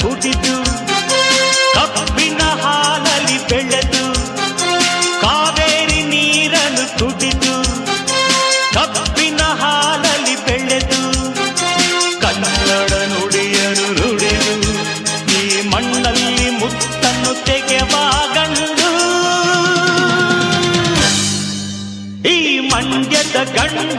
ಕುಡಿದು, ಕಬ್ಬಿನ ಹಾಲಲಿ ಬೆಳೆದು, ಕಾವೇರಿ ನೀರನ್ನು ಕುಡಿದು, ಕಬ್ಬಿನ ಹಾಲಲಿ ಬೆಳೆದು, ಕನ್ನಡ ನುಡಿಯರು ರುಡಿದು, ಈ ಮಣ್ಣಲ್ಲಿ ಮುತ್ತನ್ನು ತೆಗೆವಾಗಂಡು. ಈ ಮಂಡ್ಯದ ಗಂಡು